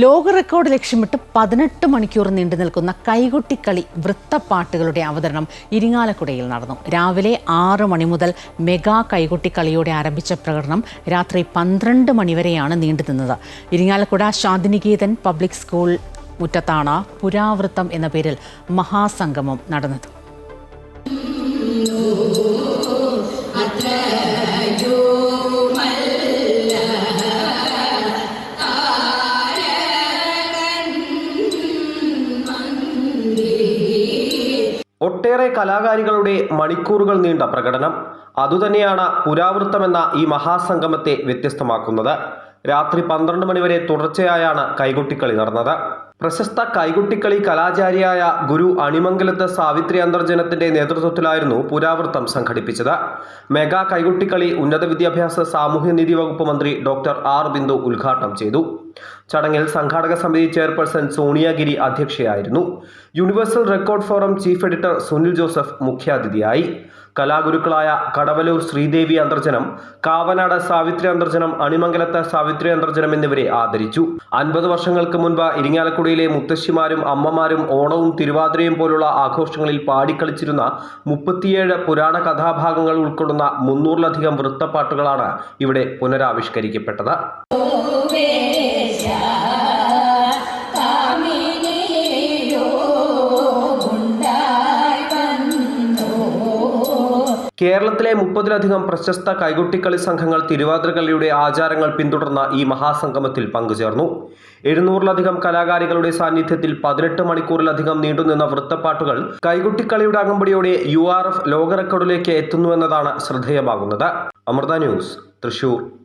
ലോക റെക്കോർഡ് ലക്ഷ്യമിട്ട് പതിനെട്ട് മണിക്കൂർ നീണ്ടു നിൽക്കുന്ന കൈകൊട്ടിക്കളി വൃത്തപ്പാട്ടുകളുടെ അവതരണം ഇരിങ്ങാലക്കുടയിൽ നടന്നു. രാവിലെ ആറ് മണി മുതൽ മെഗാ കൈകൊട്ടിക്കളിയോടെ ആരംഭിച്ച പ്രകടനം രാത്രി പന്ത്രണ്ട് മണിവരെയാണ് നീണ്ടു നിന്നത്. ഇരിങ്ങാലക്കുട ശാന്തിനികേതൻ പബ്ലിക് സ്കൂൾ മുറ്റത്താണ് പുരാവൃത്തം എന്ന പേരിൽ മഹാസംഗമം നടന്നത്. ഒട്ടേറെ കലാകാരികളുടെ മണിക്കൂറുകൾ നീണ്ട പ്രകടനം. അതുതന്നെയാണ് പുരാവൃത്തമെന്ന ഈ മഹാസംഗമത്തെ വ്യത്യസ്തമാക്കുന്നത്. രാത്രി പന്ത്രണ്ട് മണിവരെ തുടർച്ചയായാണ് കൈകൊട്ടിക്കളി നടന്നത്. പ്രശസ്ത കൈകൊട്ടിക്കളി കലാചാരിയായ ഗുരു അണിമംഗലത്ത് സാവിത്രി അന്തർജനത്തിന്റെ നേതൃത്വത്തിലായിരുന്നു പുരാവൃത്തം സംഘടിപ്പിച്ചത്. മെഗാ കൈകൊട്ടിക്കളി ഉന്നത വിദ്യാഭ്യാസ സാമൂഹ്യനീതി വകുപ്പ് മന്ത്രി ഡോക്ടർ ആർ ബിന്ദു ഉദ്ഘാടനം ചെയ്തു. ചടങ്ങിൽ സംഘാടക സമിതി chairperson Sonia Giri അധ്യക്ഷയായിരുന്നു universal record forum chief editor Sunil Joseph മുഖ്യാതിഥിയായി കലാഗുരുക്കളായ കടവലൂർ ശ്രീദേവി അന്തർജനം കാവനാട് സാവിത്രി അന്തർജനം അണിമംഗലത്ത് സാവിത്രി അന്തർജനം എന്നിവരെ ആദരിച്ചു അൻപത് വർഷങ്ങൾക്ക് മുൻപ് ഇരിങ്ങാലക്കുടയിലെ മുത്തശ്ശിമാരും അമ്മമാരും ഓണവും തിരുവാതിരയും പോലുള്ള ആഘോഷങ്ങളിൽ പാടിക്കളിച്ചിരുന്ന മുപ്പത്തിയേഴ് പുരാണ കഥാഭാഗങ്ങൾ ഉൾക്കൊള്ളുന്ന മുന്നൂറിലധികം വൃത്തപ്പാട്ടുകളാണ് ഇവിടെ പുനരാവിഷ്കരിക്കപ്പെട്ടത് കേരളത്തിലെ മുപ്പതിലധികം പ്രശസ്ത കൈകുട്ടിക്കളി സംഘങ്ങൾ തിരുവാതിരകളിയുടെ ആചാരങ്ങൾ പിന്തുടർന്ന ഈ മഹാസംഗമത്തിൽ പങ്കുചേർന്നു. എഴുന്നൂറിലധികം കലാകാരികളുടെ സാന്നിധ്യത്തിൽ പതിനെട്ട് മണിക്കൂറിലധികം നീണ്ടുനിന്ന വൃത്തപ്പാട്ടുകൾ കൈകുട്ടിക്കളിയുടെ അകമ്പടിയോടെ യു ആർ എഫ് ലോക റെക്കോർഡിലേക്ക് എത്തുന്നുവെന്നതാണ് ശ്രദ്ധേയമാകുന്നത്. അമൃത ന്യൂസ് തൃശൂർ.